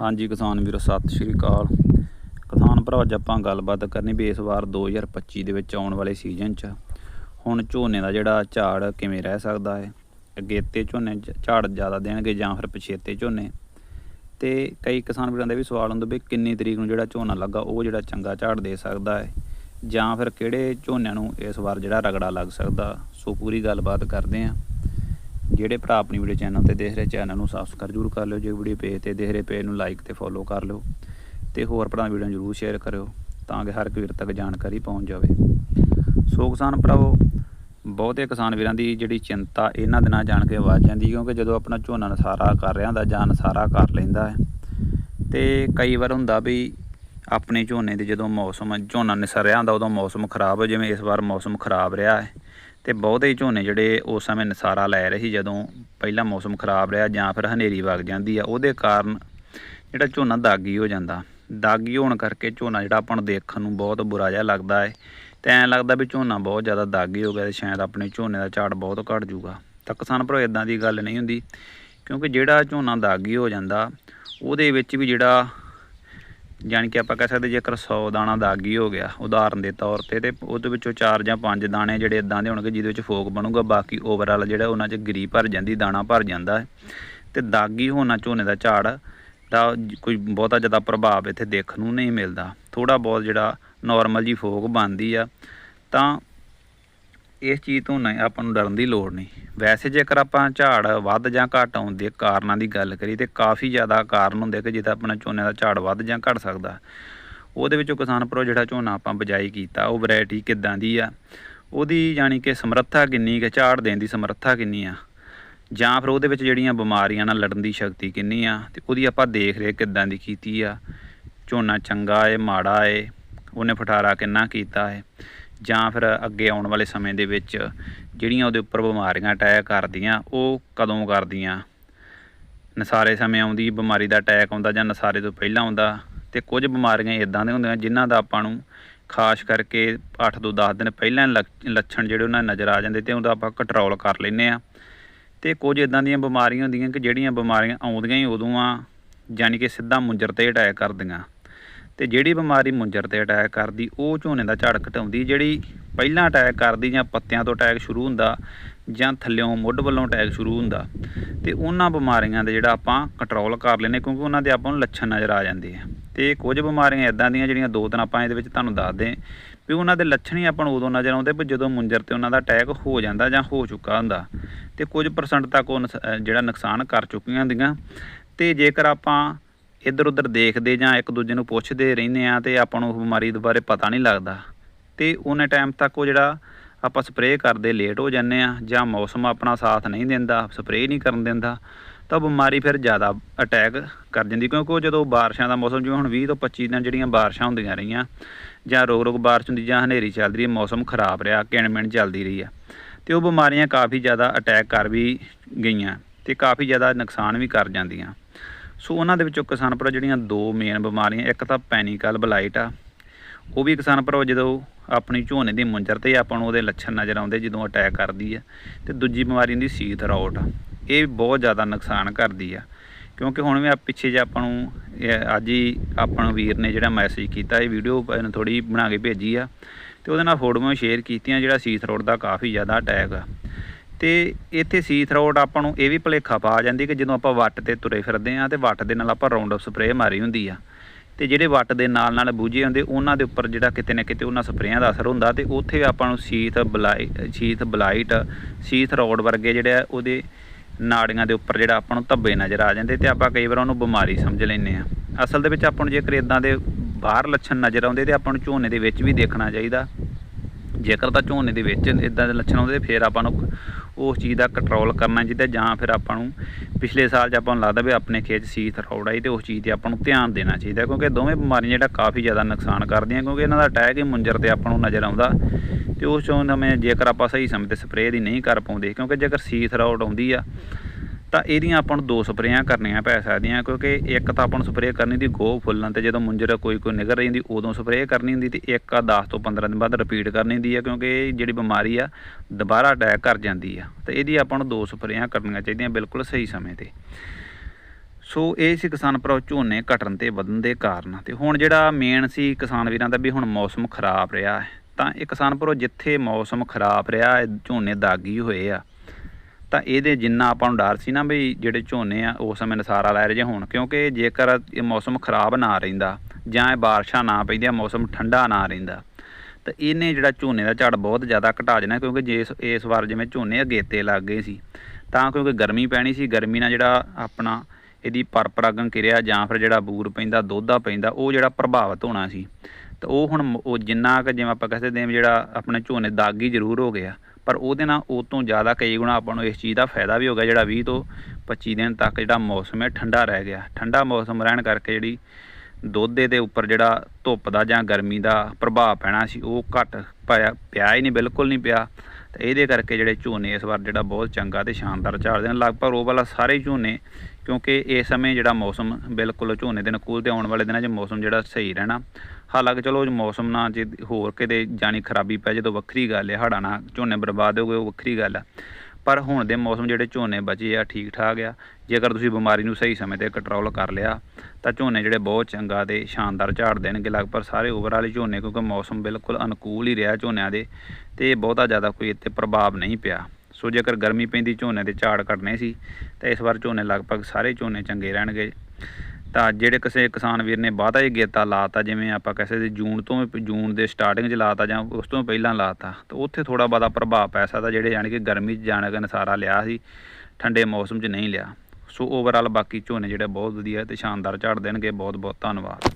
ਹਾਂਜੀ ਕਿਸਾਨ ਵੀਰੋ, ਸਤਿ ਸ਼੍ਰੀ ਅਕਾਲ। ਕਿਸਾਨ ਭਰਾ, ਅੱਜ ਆਪਾਂ ਗੱਲਬਾਤ ਕਰਨੀ ਵੀ ਇਸ ਵਾਰ 2025 ਦੇ ਵਿੱਚ ਆਉਣ ਵਾਲੇ ਸੀਜ਼ਨ 'ਚ। ਹੁਣ ਝੋਨੇ ਦਾ ਜਿਹੜਾ ਝਾੜ ਕਿਵੇਂ ਰਹਿ ਸਕਦਾ ਹੈ? ਅਗੇਤੇ ਝੋਨੇ ਝਾੜ ਜ਼ਿਆਦਾ ਦੇਣਗੇ ਜਾਂ ਫਿਰ ਪਿਛੇਤੇ ਝੋਨੇ? ਤੇ ਕਈ ਕਿਸਾਨ ਵੀਰਾਂ ਦਾ ਵੀ ਸਵਾਲ ਹੁੰਦਾ ਵੀ ਕਿੰਨੀ ਤਰੀਕ ਨੂੰ ਜਿਹੜਾ ਝੋਨਾ ਲੱਗਾ, ਉਹ ਜਿਹੜਾ ਚੰਗਾ ਝਾੜ ਦੇ ਸਕਦਾ ਹੈ? ਜਾਂ ਫਿਰ ਕਿਹੜੇ ਝੋਨਿਆਂ ਨੂੰ ਇਸ ਵਾਰ ਜਿਹੜਾ ਰਗੜਾ ਲੱਗ ਸਕਦਾ? ਸੋ ਪੂਰੀ ਗੱਲਬਾਤ ਕਰਦੇ ਆਂ ਜਿਹੜੇ ਭਰਾ ਆਪਣੀ ਵੀਡੀਓ ਚੈਨਲ ਤੇ ਦੇਖ ਰਹੇ, ਚੈਨਲ ਨੂੰ ਸਬਸਕ੍ਰਾਈਬ ਜ਼ਰੂਰ ਕਰ ਲਿਓ, ਜੇ ਵੀਡੀਓ ਪੇਜ ਤੇ ਦੇਖ ਰਹੇ ਪੇਜ ਨੂੰ ਲਾਈਕ ਤੇ ਫੋਲੋ ਕਰ ਲਿਓ ਤੇ ਹੋਰ ਭਰਾ ਵੀਡੀਓ ਨੂੰ ਜ਼ਰੂਰ ਸ਼ੇਅਰ ਕਰਿਓ ਤਾਂ ਕਿ ਹਰ ਇੱਕ ਵੀਰ ਤੱਕ ਜਾਣਕਾਰੀ ਪਹੁੰਚ ਜਾਵੇ। ਸੋ ਕਿਸਾਨ ਭਰਾਓ ਬਹੁਤੇ ਕਿਸਾਨ ਵੀਰਾਂ ਦੀ ਜਿਹੜੀ ਚਿੰਤਾ ਇਹਨਾਂ ਦਿਨਾਂ ਜਾਣ ਕੇ ਆਵਾਜ਼ ਜਾਂਦੀ ਕਿਉਂਕਿ ਜਦੋਂ ਆਪਣਾ ਝੋਨਾ ਨਸਾਰਾ ਕਰ ਰਿਹਾ ਹੁੰਦਾ ਜਾਂ ਨਸਾਰਾ ਕਰ ਲੈਂਦਾ ਹੈ, ਤੇ ਕਈ ਵਾਰ ਹੁੰਦਾ ਵੀ ਆਪਣੇ ਝੋਨੇ ਦੇ ਜਦੋਂ ਮੌਸਮ ਝੋਨਾ ਨਿਸਰ ਰਿਹਾ ਹੁੰਦਾ, ਉਦੋਂ ਮੌਸਮ ਖਰਾਬ ਹੋ ਜਿਵੇਂ, ਇਸ ਵਾਰ ਮੌਸਮ ਖਰਾਬ ਰਿਹਾ ਹੈ। ਤੇ ਬਹੁਤੇ ਝੋਨੇ ਜਿਹੜੇ ਉਸ ਸਮੇਂ ਨਸਾਰਾ ਲੈ ਰਹੇ ਸੀ ਜਦੋਂ ਪਹਿਲਾਂ ਮੌਸਮ ਖਰਾਬ ਰਿਹਾ ਜਾਂ ਫਿਰ ਹਨੇਰੀ ਵਗ ਜਾਂਦੀ ਆ, ਉਹਦੇ ਕਾਰਨ ਜਿਹੜਾ ਝੋਨਾ ਦਾਗੀ ਹੋ ਜਾਂਦਾ। ਦਾਗੀ ਹੋਣ ਕਰਕੇ ਝੋਨਾ ਜਿਹੜਾ ਆਪਾਂ ਨੂੰ ਦੇਖਣ ਨੂੰ ਬਹੁਤ ਬੁਰਾ ਜਿਹਾ ਲੱਗਦਾ ਹੈ ਤੇ ਐਂ ਲੱਗਦਾ ਵੀ ਝੋਨਾ ਬਹੁਤ ਜ਼ਿਆਦਾ ਦਾਗੀ ਹੋ ਗਿਆ ਤੇ ਸ਼ਾਇਦ ਆਪਣੇ ਝੋਨੇ ਦਾ ਝਾੜ ਬਹੁਤ ਘਟ ਜਾਊਗਾ। ਤਾਂ ਕਿਸਾਨ ਭਰਾ ਇਦਾਂ ਦੀ ਗੱਲ ਨਹੀਂ ਹੁੰਦੀ, ਕਿਉਂਕਿ ਜਿਹੜਾ ਝੋਨਾ ਦਾਗੀ ਹੋ ਜਾਂਦਾ, ਉਹਦੇ ਵਿੱਚ ਵੀ ਜਿਹੜਾ ਜਾਣੀ ਕਿ ਆਪਾਂ ਕਹਿ ਸਕਦੇ ਜੇਕਰ 100 ਦਾਣਾ ਦਾਗੀ ਹੋ ਗਿਆ, ਉਦਾਹਰਨ ਦੇ ਤੌਰ ਤੇ ਤੇ ਉਹਦੇ ਵਿੱਚੋਂ 4 ਜਾਂ 5 ਦਾਣੇ ਜਿਹੜੇ ਇਦਾਂ ਦੇ ਹੋਣਗੇ ਜਿਹਦੇ ਵਿੱਚ ਫੋਕ ਬਣੂਗਾ, ਬਾਕੀ ਓਵਰਆਲ ਜਿਹੜਾ ਉਹਨਾਂ 'ਚ ਗਰੀ ਭਰ ਜਾਂਦੀ, ਦਾਣਾ ਭਰ ਜਾਂਦਾ ਹੈ। ਤੇ ਦਾਗੀ ਹੋਣਾ ਝੋਨੇ ਦਾ ਝਾੜ ਦਾ ਕੋਈ ਬਹੁਤਾ ਜ਼ਿਆਦਾ ਪ੍ਰਭਾਵ ਇੱਥੇ ਦੇਖਣ ਨੂੰ ਨਹੀਂ ਮਿਲਦਾ। ਥੋੜਾ ਬਹੁਤ ਜਿਹੜਾ ਨਾਰਮਲ ਜੀ ਫੋਕ ਬਣਦੀ ਆ, ਤਾਂ ਇਸ ਚੀਜ਼ ਤੋਂ ਨਹੀਂ ਆਪਾਂ ਨੂੰ ਡਰਨ ਦੀ ਲੋੜ ਨਹੀਂ। ਵੈਸੇ ਜੇਕਰ ਆਪਾਂ ਝਾੜ ਵੱਧ ਜਾਂ ਘਟ ਆਉਣ ਦੇ ਕਾਰਨਾਂ ਦੀ ਗੱਲ ਕਰੀ ਤੇ ਕਾਫੀ ਜ਼ਿਆਦਾ ਕਾਰਨ ਹੁੰਦੇ ਕਿ ਜਿਹਦਾ ਆਪਣਾ ਝੋਨੇ ਦਾ ਝਾੜ ਵੱਧ ਜਾਂ ਘਟ ਸਕਦਾ। ਉਹਦੇ ਵਿੱਚੋਂ ਕਿਸਾਨ ਭਰਾ ਜਿਹੜਾ ਝੋਨਾ ਆਪਾਂ ਬਜਾਈ ਕੀਤਾ, ਉਹ ਵੈਰਾਈਟੀ ਕਿੱਦਾਂ ਦੀ ਆ, ਉਹਦੀ ਯਾਨੀ ਕਿ ਸਮਰੱਥਾ ਕਿੰਨੀ ਕਿ ਝਾੜ ਦੇਣ ਦੀ ਸਮਰੱਥਾ ਕਿੰਨੀ ਆ, ਜਾਂ ਫਿਰ ਉਹਦੇ ਵਿੱਚ ਜਿਹੜੀਆਂ ਬਿਮਾਰੀਆਂ ਨਾਲ ਲੜਨ ਦੀ ਸ਼ਕਤੀ ਕਿੰਨੀ ਆ, ਤੇ ਉਹਦੀ ਆਪਾਂ ਦੇਖ ਰੇਖ ਕਿੱਦਾਂ ਦੀ ਕੀਤੀ ਆ, ਝੋਨਾ ਚੰਗਾ ਏ, ਮਾੜਾ ਏ, ਉਹਨੇ ਫਟਾਰਾ ਕਿੰਨਾ ਕੀਤਾ ਏ। ਜਾਂ ਫਿਰ ਅੱਗੇ ਆਉਣ ਵਾਲੇ ਸਮੇਂ ਦੇ ਵਿੱਚ ਜਿਹੜੀਆਂ ਉਹਦੇ ਉੱਪਰ ਬਿਮਾਰੀਆਂ ਅਟੈਕ ਕਰਦੀਆਂ, ਉਹ ਕਦੋਂ ਕਰਦੀਆਂ? ਨਸਾਰੇ ਸਮੇਂ ਆਉਂਦੀ, ਬਿਮਾਰੀ ਦਾ ਅਟੈਕ ਆਉਂਦਾ ਜਾਂ ਨਸਾਰੇ ਤੋਂ ਪਹਿਲਾਂ ਆਉਂਦਾ ਤੇ ਕੁਝ ਬਿਮਾਰੀਆਂ ਇਦਾਂ ਦੇ ਹੁੰਦੀਆਂ ਜਿਨ੍ਹਾਂ ਦਾ ਆਪਾਂ ਨੂੰ ਖਾਸ ਕਰਕੇ 8 ਤੋਂ 10 ਦਿਨ ਪਹਿਲਾਂ ਲੱਕ- ਲੱਛਣ ਜਿਹੜੇ ਉਹਨਾਂ ਨਜ਼ਰ ਆ ਜਾਂਦੇ ਤੇ ਉਹਦਾ ਆਪਾਂ ਕੰਟਰੋਲ ਕਰ ਲੈਂਦੇ ਆ ਤੇ ਕੁਝ ਇਦਾਂ ਦੀਆਂ ਬਿਮਾਰੀਆਂ ਹੁੰਦੀਆਂ ਕਿ ਜਿਹੜੀਆਂ ਬਿਮਾਰੀਆਂ ਆਉਂਦੀਆਂ ਹੀ ਉਦੋਂ ਆ ਯਾਨੀ ਕਿ ਸਿੱਧਾ ਮੁੰਜਰ ਤੇ ਅਟੈਕ ਕਰਦੀਆਂ। ਤੇ ਜਿਹੜੀ ਬਿਮਾਰੀ ਮੁੰਜਰ ਤੇ ਅਟੈਕ ਕਰਦੀ, ਉਹ ਝੋਨੇ ਦਾ ਝੜ ਘਟਾਉਂਦੀ, ਜਿਹੜੀ ਪਹਿਲਾਂ ਅਟੈਕ ਕਰਦੀ ਜਾਂ ਪੱਤਿਆਂ ਤੋਂ ਅਟੈਕ ਸ਼ੁਰੂ ਹੁੰਦਾ ਜਾਂ ਥੱਲਿਓਂ ਮੁੱਢ ਵੱਲੋਂ ਅਟੈਕ ਸ਼ੁਰੂ ਹੁੰਦਾ, ਤੇ ਉਹਨਾਂ ਬਿਮਾਰੀਆਂ ਦੇ ਜਿਹੜਾ ਆਪਾਂ ਕੰਟਰੋਲ ਕਰ ਲੈਨੇ ਕਿਉਂਕਿ ਉਹਨਾਂ ਦੇ ਆਪਾਂ ਨੂੰ ਲੱਛਣ ਨਜ਼ਰ ਆ ਜਾਂਦੇ ਆ। ਤੇ ਕੁਝ ਬਿਮਾਰੀਆਂ ਇਦਾਂ ਦੀਆਂ ਜਿਹੜੀਆਂ ਦੋ ਤਿੰਨ ਆਪਾਂ ਇਹਦੇ ਵਿੱਚ ਤੁਹਾਨੂੰ ਦੱਸਦੇ ਵੀ ਉਹਨਾਂ ਦੇ ਲੱਛਣ ਹੀ ਆਪਾਂ ਨੂੰ ਉਦੋਂ ਨਜ਼ਰ ਆਉਂਦੇ ਵੀ ਜਦੋਂ ਮੁੰਜਰ ਤੇ ਉਹਨਾਂ ਦਾ ਅਟੈਕ ਹੋ ਜਾਂਦਾ ਜਾਂ ਹੋ ਚੁੱਕਾ ਹੁੰਦਾ, ਤੇ ਕੁਝ ਪਰਸੈਂਟ ਤੱਕ ਉਹ ਨੁਸ- ਜਿਹੜਾ ਨੁਕਸਾਨ ਕਰ ਚੁੱਕੀਆਂ ਹੁੰਦੀਆਂ। ਤੇ ਜੇਕਰ ਆਪਾਂ ਇੱਧਰ ਉੱਧਰ ਦੇਖਦੇ ਜਾਂ ਇੱਕ ਦੂਜੇ ਨੂੰ ਪੁੱਛਦੇ ਰਹਿੰਦੇ ਆ ਤੇ ਆਪਾਂ ਨੂੰ ਉਹ ਬਿਮਾਰੀ ਦੁਬਾਰੇ ਪਤਾ ਨਹੀਂ ਲੱਗਦਾ। ਤੇ ਉਹਨੇ ਟਾਈਮ ਤੱਕ ਉਹ ਜਿਹੜਾ ਆਪਾਂ ਸਪਰੇਅ ਕਰਦੇ ਲੇਟ ਹੋ ਜਾਂਦੇ ਆ ਜਾਂ ਮੌਸਮ ਆਪਣਾ ਸਾਥ ਨਹੀਂ ਦਿੰਦਾ ਸਪਰੇਅ ਨਹੀਂ ਕਰਨ ਦਿੰਦਾ, ਤਾਂ ਬਿਮਾਰੀ ਫਿਰ ਜ਼ਿਆਦਾ ਅਟੈਕ ਕਰ ਜਾਂਦੀ ਕਿਉਂਕਿ ਉਹ ਜਦੋਂ ਬਾਰਿਸ਼ਾਂ ਦਾ ਮੌਸਮ ਜਿਵੇਂ ਹੁਣ 20 ਤੋਂ 25 ਦਿਨ ਜਿਹੜੀਆਂ ਬਾਰਿਸ਼ਾਂ ਹੁੰਦੀਆਂ ਰਹੀਆਂ ਜਾਂ ਰੋਗ ਰੋਗ ਬਾਰਿਸ਼ ਹੁੰਦੀ ਜਾਂ ਹਨੇਰੀ ਚੱਲਦੀ ਰਹੀ ਮੌਸਮ ਖਰਾਬ ਰਿਹਾ ਕਿਣ ਮਿਣ ਚੱਲਦੀ ਰਹੀ ਆ ਤੇ ਉਹ ਬਿਮਾਰੀਆਂ ਕਾਫੀ ਜ਼ਿਆਦਾ ਅਟੈਕ ਕਰ ਵੀ ਗਈਆਂ ਤੇ ਕਾਫੀ ਜ਼ਿਆਦਾ ਨੁਕਸਾਨ ਵੀ ਕਰ ਜਾਂਦੀਆਂ। ਸੋ ਉਹਨਾਂ ਦੇ ਵਿੱਚੋਂ ਕਿਸਾਨ ਭਰਾ ਜਿਹੜੀਆਂ ਦੋ ਮੇਨ ਬਿਮਾਰੀਆਂ, ਇੱਕ ਤਾਂ ਪੈਨੀਕਲ ਬਲਾਈਟ ਆ, ਉਹ ਵੀ ਕਿਸਾਨ ਭਰਾ ਜਦੋਂ ਆਪਣੀ ਝੋਨੇ ਦੀ ਮੁੰਜਰ ਤੇ ਆਪਾਂ ਨੂੰ ਉਹਦੇ ਲੱਛਣ ਨਜ਼ਰ ਆਉਂਦੇ ਜਦੋਂ ਅਟੈਕ ਕਰਦੀ ਆ, ਤੇ ਦੂਜੀ ਬਿਮਾਰੀ ਹੁੰਦੀ ਸੀਤ ਰੌਟ, ਇਹ ਬਹੁਤ ਜ਼ਿਆਦਾ ਨੁਕਸਾਨ ਕਰਦੀ ਆ, ਕਿਉਂਕਿ ਹੁਣ ਵੀ ਆ ਪਿੱਛੇ ਜੇ ਆਪਾਂ ਨੂੰ ਅੱਜ ਹੀ ਆਪਾਂ ਨੂੰ ਵੀਰ ਨੇ ਜਿਹੜਾ ਮੈਸੇਜ ਕੀਤਾ, ਇਹ ਵੀਡੀਓ ਇਹਨੂੰ ਥੋੜੀ ਬਣਾ ਕੇ ਭੇਜੀ ਆ, ਤੇ ਉਹਦੇ ਨਾਲ ਫੋਟੋਆਂ ਸ਼ੇਅਰ ਕੀਤੀਆਂ ਜਿਹੜਾ ਸੀਤ ਰੌਟ ਦਾ ਕਾਫੀ ਜ਼ਿਆਦਾ ਅਟੈਕ ਆ। ਤੇ ਇੱਥੇ ਸੀਥ ਰੋਡ ਆਪਾਂ ਨੂੰ ਇਹ ਵੀ ਭੁਲੇਖਾ ਪਾ ਜਾਂਦੀ ਕਿ ਜਦੋਂ ਆਪਾਂ ਵੱਟ ਤੇ ਤੁਰੇ ਫਿਰਦੇ ਆ ਤੇ ਵੱਟ ਦੇ ਨਾਲ ਆਪਾਂ ਰਾਉਂਡ ਅਪ ਸਪਰੇਅ ਮਾਰੀ ਹੁੰਦੀ ਆ। ਤੇ ਜਿਹੜੇ ਵੱਟ ਦੇ ਨਾਲ ਨਾਲ ਬੂਝੇ ਹੁੰਦੇ, ਉਹਨਾਂ ਦੇ ਉੱਪਰ ਜਿਹੜਾ ਕਿਤੇ ਨਾ ਕਿਤੇ ਉਹਨਾਂ ਸਪਰੇਆਂ ਦਾ ਅਸਰ ਹੁੰਦਾ ਤੇ ਉੱਥੇ ਆਪਾਂ ਨੂੰ ਸੀਥ ਬਲਾਈ, ਸੀਥ ਬਲਾਈਟ, ਸੀਥ ਰੋਡ ਵਰਗੇ ਜਿਹੜੇ ਉਹਦੇ ਨਾੜੀਆਂ ਦੇ ਉੱਪਰ ਜਿਹੜਾ ਆਪਾਂ ਨੂੰ ਧੱਬੇ ਨਜ਼ਰ ਆ ਜਾਂਦੇ ਤੇ ਆਪਾਂ ਕਈ ਵਾਰ ਉਹਨੂੰ ਬਿਮਾਰੀ ਸਮਝ ਲੈਂਦੇ ਆ ਅਸਲ ਦੇ ਵਿੱਚ ਆਪਾਂ ਨੂੰ ਜੇਕਰ ਇਦਾਂ ਦੇ ਬਾਹਰ ਲੱਛਣ ਨਜ਼ਰ ਆਉਂਦੇ ਤੇ ਆਪਾਂ ਨੂੰ ਝੋਨੇ ਦੇ ਵਿੱਚ ਵੀ ਦੇਖਣਾ ਚਾਹੀਦਾ। ਜੇਕਰ ਤਾਂ ਝੋਨੇ ਦੇ ਵਿੱਚ ਇਦਾਂ ਦੇ ਲੱਛਣ ਆਉਂਦੇ ਫਿਰ ਆਪਾਂ ਨੂੰ ਉਸ ਚੀਜ਼ ਦਾ ਕੰਟਰੋਲ ਕਰਨਾ ਚਾਹੀਦਾ ਜਾਂ ਫਿਰ ਆਪਾਂ ਨੂੰ ਪਿਛਲੇ ਸਾਲ 'ਚ ਆਪਾਂ ਨੂੰ ਲੱਗਦਾ ਵੀ ਆਪਣੇ ਖੇਤ ਸੀਤ ਰੌੜਾ ਆਈ ਤੇ ਉਸ ਚੀਜ਼ ਤੇ ਆਪਾਂ ਨੂੰ ਧਿਆਨ ਦੇਣਾ ਚਾਹੀਦਾ ਕਿਉਂਕਿ ਦੋਵੇਂ ਬਿਮਾਰੀਆਂ ਜਿਹੜਾ ਕਾਫੀ ਜ਼ਿਆਦਾ ਨੁਕਸਾਨ ਕਰਦੀਆਂ ਕਿਉਂਕਿ ਇਹਨਾਂ ਦਾ ਅਟੈਕ ਹੀ ਮੁੰਜਰ ਤੇ ਆਪਾਂ ਨੂੰ ਨਜ਼ਰ ਆਉਂਦਾ ਤੇ ਉਸ ਚੋਂ ਸਮੇਂ ਜੇਕਰ ਆਪਾਂ ਸਹੀ ਸਮੇਂ ਤੇ ਸਪਰੇਅ ਦੀ ਨਹੀਂ ਕਰ ਪਾਉਂਦੇ ਕਿਉਂਕਿ ਜੇਕਰ ਸੀਤ ਰੌੜ ਆਉਂਦੀ ਆ ਤਾਂ ਇਹਦੀਆਂ ਆਪਾਂ ਨੂੰ ਦੋ ਸਪਰੇਆਂ ਕਰਨੀਆਂ ਪੈ ਸਕਦੀਆਂ, ਕਿਉਂਕਿ ਇੱਕ ਤਾਂ ਆਪਾਂ ਨੂੰ ਸਪਰੇਅ ਕਰਨੀ ਦੀ ਗੋਹ ਫੁੱਲਣ ਤੇ, ਜਦੋਂ ਮੁੰਜਰ ਕੋਈ ਕੋਈ ਨਿਗਰ ਰਹੀ ਹੁੰਦੀ ਉਦੋਂ ਸਪਰੇਅ ਕਰਨੀ ਹੁੰਦੀ ਤੇ ਇੱਕ ਆ 10 ਤੋਂ 15 ਦਿਨ ਬਾਅਦ ਰਿਪੀਟ ਕਰਨੀ ਹੁੰਦੀ ਆ, ਕਿਉਂਕਿ ਇਹ ਜਿਹੜੀ ਬਿਮਾਰੀ ਆ ਦੁਬਾਰਾ ਅਟੈਕ ਕਰ ਜਾਂਦੀ ਆ। ਤਾਂ ਇਹਦੀ ਆਪਾਂ ਨੂੰ ਦੋ ਸਪਰੇਆਂ ਕਰਨੀਆਂ ਚਾਹੀਦੀਆਂ ਬਿਲਕੁਲ ਸਹੀ ਸਮੇਂ ਤੇ। ਸੋ ਇਹ ਸੀ ਕਿਸਾਨ ਭਰਾ ਝੋਨੇ ਘਟਣ ਤੇ ਵਧਣ ਦੇ ਕਾਰਨ। ਤੇ ਹੁਣ ਜਿਹੜਾ ਮੇਨ ਸੀ ਕਿਸਾਨ ਵੀਰਾਂ ਦਾ ਵੀ ਹੁਣ ਮੌਸਮ ਖਰਾਬ ਰਿਹਾ ਹੈ। ਤਾਂ ਇਹ ਕਿਸਾਨ ਭਰਾ ਜਿੱਥੇ ਮੌਸਮ ਖਰਾਬ ਰਿਹਾ ਝੋਨੇ ਦਾਗੀ ਹੋਏ ਆ। ਤਾਂ ਇਹਦੇ ਜਿੰਨਾ ਆਪਾਂ ਨੂੰ ਡਰ ਸੀ ਨਾ ਵੀ ਜਿਹੜੇ ਝੋਨੇ ਆ, ਉਸ ਸਮੇਂ ਨਸਾਰਾ ਲੈ ਰਹੇ ਜੇ ਹੋਣ, ਕਿਉਂਕਿ ਜੇਕਰ ਇਹ ਮੌਸਮ ਖਰਾਬ ਨਾ ਰਹਿੰਦਾ ਜਾਂ ਇਹ ਬਾਰਿਸ਼ਾਂ ਨਾ ਪੈਂਦੀਆਂ, ਮੌਸਮ ਠੰਡਾ ਨਾ ਰਹਿੰਦਾ, ਤਾਂ ਇਹਨੇ ਜਿਹੜਾ ਝੋਨੇ ਦਾ ਝਾੜ ਬਹੁਤ ਜ਼ਿਆਦਾ ਘਟਾ ਜਾਣਾ ਕਿਉਂਕਿ ਜੇ ਇਸ ਵਾਰ ਜਿਵੇਂ ਝੋਨੇ ਅਗੇਤੇ ਲੱਗ ਗਏ ਸੀ, ਤਾਂ ਕਿਉਂਕਿ ਗਰਮੀ ਪੈਣੀ ਸੀ, ਗਰਮੀ ਨਾਲ ਜਿਹੜਾ ਆਪਣਾ ਇਹਦੀ ਪਰਪਰਾਗਨ ਕਿਰਿਆ ਜਾਂ ਫਿਰ ਜਿਹੜਾ ਬੂਰ ਪੈਂਦਾ, ਦੋਧਾ ਪੈਂਦਾ, ਉਹ ਜਿਹੜਾ ਪ੍ਰਭਾਵਿਤ ਹੋਣਾ ਸੀ, ਤਾਂ ਉਹ ਹੁਣ ਉਹ ਜਿੰਨਾ ਕੁ ਜਿਵੇਂ ਆਪਾਂ ਕਹਿੰਦੇ ਹਾਂ ਵੀ ਜਿਹੜਾ ਆਪਣੇ ਝੋਨੇ ਦਾਗੀ ਜ਼ਰੂਰ ਹੋ ਗਿਆ ਪਰ ਉਹਦੇ ਨਾਲ ਉਹ ਤੋਂ ਜ਼ਿਆਦਾ ਕਈ ਗੁਣਾ ਆਪਾਂ ਨੂੰ ਇਸ ਚੀਜ਼ ਦਾ ਫਾਇਦਾ ਵੀ ਹੋ ਗਿਆ ਜਿਹੜਾ 20 ਤੋਂ 25 ਦਿਨ ਤੱਕ ਜਿਹੜਾ ਮੌਸਮ ਹੈ, ਠੰਡਾ ਰਹਿ ਗਿਆ। ਠੰਡਾ ਮੌਸਮ ਰਹਿਣ ਕਰਕੇ ਜਿਹੜੀ ਦੋਧੇ ਦੇ ਉੱਪਰ ਜਿਹੜਾ ਧੁੱਪ ਦਾ ਜਾਂ ਗਰਮੀ ਦਾ ਪ੍ਰਭਾਵ ਪੈਣਾ ਸੀ, ਉਹ ਘਟ ਪਿਆ ਪਿਆ ਹੀ ਨਹੀਂ, ਬਿਲਕੁਲ ਨਹੀਂ ਪਿਆ। ਤੇ ਇਹਦੇ ਕਰਕੇ ਜਿਹੜੇ ਝੋਨੇ ਇਸ ਵਾਰ ਜਿਹੜਾ ਬਹੁਤ ਚੰਗਾ ਤੇ ਸ਼ਾਨਦਾਰ ਝਾੜਦੇ ਨੇ ਲਗਭਗ ਉਹ ਵਾਲਾ ਸਾਰੇ ਹੀ ਝੋਨੇ ਕਿਉਂਕਿ ਇਸ ਸਮੇਂ ਜਿਹੜਾ ਮੌਸਮ ਬਿਲਕੁਲ ਝੋਨੇ ਦੇ ਅਨੁਕੂਲ ਤੇ ਆਉਣ ਵਾਲੇ ਦਿਨਾਂ 'ਚ ਮੌਸਮ ਜਿਹੜਾ ਸਹੀ ਰਹਿਣਾ। ਹਾਲਾਂਕਿ ਚਲੋ ਮੌਸਮ ਨਾਲ ਜੇ ਹੋਰ ਕਿਤੇ ਜਾਣੀ ਖਰਾਬੀ ਪੈ ਜੇ ਤਾਂ ਵੱਖਰੀ ਗੱਲ ਹੈ ਹੜਾ ਨਾਲ ਝੋਨੇ ਬਰਬਾਦ ਹੋ ਗਏ ਉਹ ਵੱਖਰੀ ਗੱਲ ਆ। ਪਰ ਹੁਣ ਦੇ ਮੌਸਮ ਜਿਹੜੇ ਝੋਨੇ ਬਚੇ ਆ ਠੀਕ ਠਾਕ ਆ। ਜੇਕਰ ਤੁਸੀਂ ਬਿਮਾਰੀ ਨੂੰ ਸਹੀ ਸਮੇਂ ਤੇ ਕੰਟਰੋਲ ਕਰ ਲਿਆ, ਤਾਂ ਝੋਨੇ ਜਿਹੜੇ ਬਹੁਤ ਚੰਗਾ ਤੇ ਸ਼ਾਨਦਾਰ ਝਾੜ ਦੇਣਗੇ। ਲਗਭਗ ਸਾਰੇ ਓਵਰਆਲ ਹੀ ਝੋਨੇ ਕਿਉਂਕਿ ਮੌਸਮ ਬਿਲਕੁਲ ਅਨੁਕੂਲ ਹੀ ਰਿਹਾ ਝੋਨਿਆਂ ਦੇ ਤੇ ਬਹੁਤਾ ਜ਼ਿਆਦਾ ਕੋਈ ਇੱਥੇ ਪ੍ਰਭਾਵ ਨਹੀਂ ਪਿਆ। ਸੋ ਜੇਕਰ ਗਰਮੀ ਪੈਂਦੀ ਝੋਨੇ ਦੇ ਝਾੜ ਘਟਨੇ ਸੀ, ਤਾਂ ਇਸ ਵਾਰ ਝੋਨੇ ਲਗਭਗ ਸਾਰੇ ਝੋਨੇ ਚੰਗੇ ਰਹਿਣਗੇ। ਤਾਂ ਜਿਹੜੇ ਕਿਸੇ ਕਿਸਾਨ ਵੀਰ ਨੇ ਵਾਧਾ ਹੀ ਗੇਤਾ ਲਾਤਾ, ਜਿਵੇਂ ਆਪਾਂ ਕਿਸੇ ਦੇ ਜੂਨ ਤੋਂ ਜੂਨ ਦੇ ਸਟਾਰਟਿੰਗ 'ਚ ਲਾਤਾ ਜਾਂ ਉਸ ਤੋਂ ਪਹਿਲਾਂ ਲਾਤਾ, ਤਾਂ ਉੱਥੇ ਥੋੜਾ ਬਹੁਤਾ ਪ੍ਰਭਾਵ ਪੈ ਸਕਦਾ, ਜਿਹੜੇ ਯਾਨੀ ਕਿ ਗਰਮੀ 'ਚ ਜਾਣ ਕੇ ਨਸਾਰਾ ਲਿਆ ਸੀ, ਠੰਡੇ ਮੌਸਮ 'ਚ ਨਹੀਂ ਲਿਆ। ਸੋ ਓਵਰਆਲ ਬਾਕੀ ਝੋਨੇ ਜਿਹੜੇ ਬਹੁਤ ਵਧੀਆ ਤੇ ਸ਼ਾਨਦਾਰ ਝਾੜ ਦੇਣਗੇ ਬਹੁਤ ਬਹੁਤ ਧੰਨਵਾਦ।